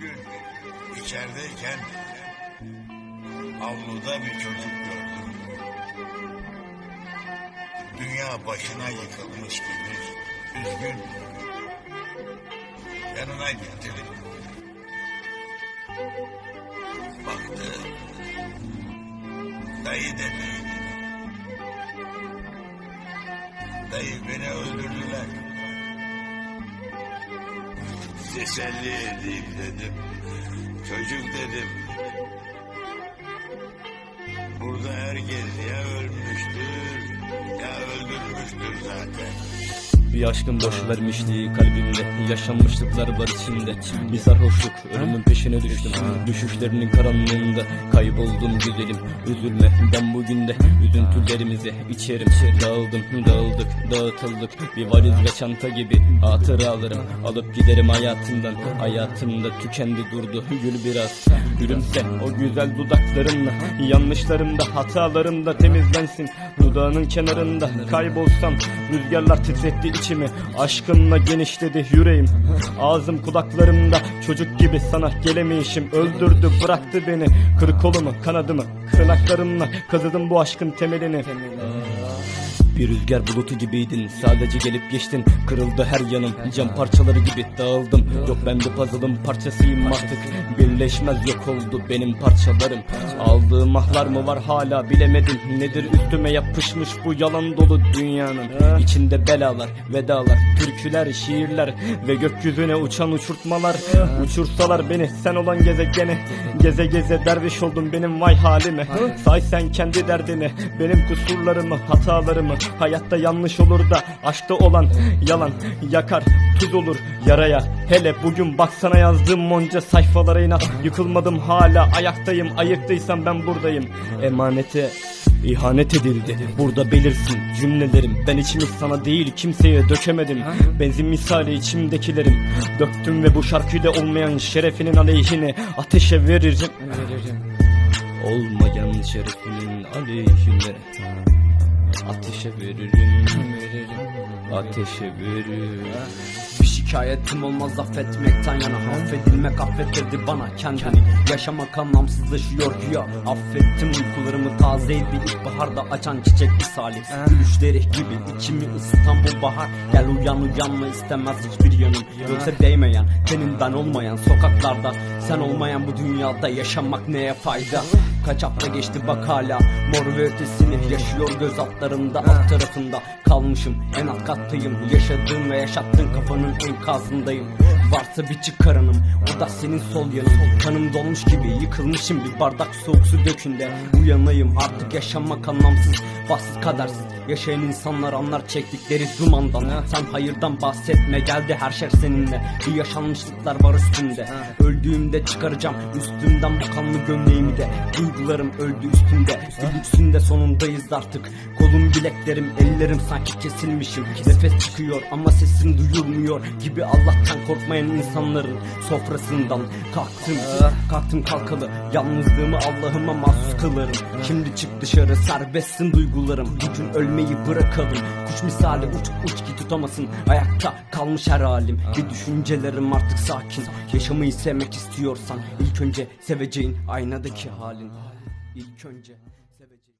gün içerideyken avluda bir çocuk gördüm. Dünya başına yıkılmış gibi üzgün. Yanına gittim. Baktı. Dayı dedi. Dayı beni öldürdüler. Teselli edeyim dedim. Çocuk dedim. Burada herkes ya ölmüştür ya öldürmüştür zaten. Bir aşkın boş vermişliği kalbimde Yaşanmışlıklar var içinde Bir sarhoşluk ölümün peşine düştüm. Düşüşlerinin karanlığında kayboldum güzelim. Üzülme ben bugün de üzüntülerimizi içerim. Dağıldım dağıldık dağıtıldık. Bir valiz ve çanta gibi hatıralarım. Alıp giderim hayatımdan. Hayatımda tükendi durdu. Gül biraz Gülümse o güzel dudaklarınla. Yanlışlarımda hatalarımda temizlensin. Dudağının kenarında kaybolsam Rüzgarlar titretti içimi Aşkınla genişledi yüreğim. Ağzım kulaklarımda çocuk gibi sana gelemeyişim Öldürdü bıraktı beni. Kırık kolumu kanadımı Tırnaklarımla kazıdım bu aşkın temelini bir rüzgar bulutu gibiydin. Sadece gelip geçtin Kırıldı her yanım Cam parçaları gibi dağıldım. Yok ben bir puzzle'ın parçasıyım artık. Birleşmez yok oldu benim parçalarım. Aldığım ahlar mı var hala bilemedim. Nedir üstüme yapışmış bu yalan dolu dünyanın? İçinde belalar, vedalar, türküler, şiirler Ve gökyüzüne uçan uçurtmalar. Uçursalar beni sen olan gezegene. Geze geze derviş oldum benim vay halime. Say sen kendi derdini Benim kusurlarımı, hatalarımı Hayatta yanlış olur da aşkta olan yalan yakar tuz olur yaraya. Hele bugün baksana yazdığım onca sayfalara inat Yıkılmadım hala ayaktayım ayıktıysam ben buradayım. Emanete İhanet edildi Burada belirsin cümlelerim. Ben içimi sana değil kimseye dökemedim. Benzin misali içimdekilerim. Döktüm ve bu şarkıyla olmayan şerefinin aleyhine Ateşe veririm Olmayan şerefinin aleyhine Ateşe veririm, Ateşe veririm. Bir şikayetim olmaz affetmekten yana. Affedilmek affettirdi bana kendini. Yaşamak anlamsızlaşıyor güya Affettim uykularımı tazeydi ilkbaharda açan çiçek misali. Gülüşleri gibi içimi ısıtan bu bahar. Gel uyan uyanma istemez hiçbir yanım. Yoksa değmeyen teninden olmayan sokaklarda. Sen olmayan bu dünyada yaşamak neye fayda Kaç hafta geçti bak hala. Mor ve ötesini yaşıyor göz altlarımda Alt tarafında. Kalmışım en alt kattayım. Yaşadığın ve yaşattığın kafanın enkazındayım. Varsa bir çıkaranım o da senin sol yanın. Kanım dolmuş gibi yıkılmışım bir bardak soğuk su dökünde. Uyanayım artık yaşamak anlamsız Bahtsız kadersiz Yaşayan insanlar anlar çektikleri dumandan. Sen hayırdan bahsetme geldi her şey seninle. Bir yaşanmışlıklar var üstünde. Öldüğümde çıkaracağım üstümden bu kanlı gömleğimi de. Duygularım öldü üstümde. Bir lüksünde sonundayız artık. Kolum bileklerim ellerim sanki kesilmişim Nefes çıkıyor ama sesim duyulmuyor Gibi Allah'tan korkmayan insanların sofrasından. Kalktım kalktım kalkalı. Yalnızlığımı Allah'ıma mahsus kılarım. Şimdi çık dışarı serbestsin duygularım. Bugün ölmeyi bırakalım. Kuş misali uç uç ki tutamasın. Ayakta kalmış her halim. Bir düşüncelerim artık sakin. Yaşamayı sevmek istiyorsan ilk önce seveceğin aynadaki halin. İlk önce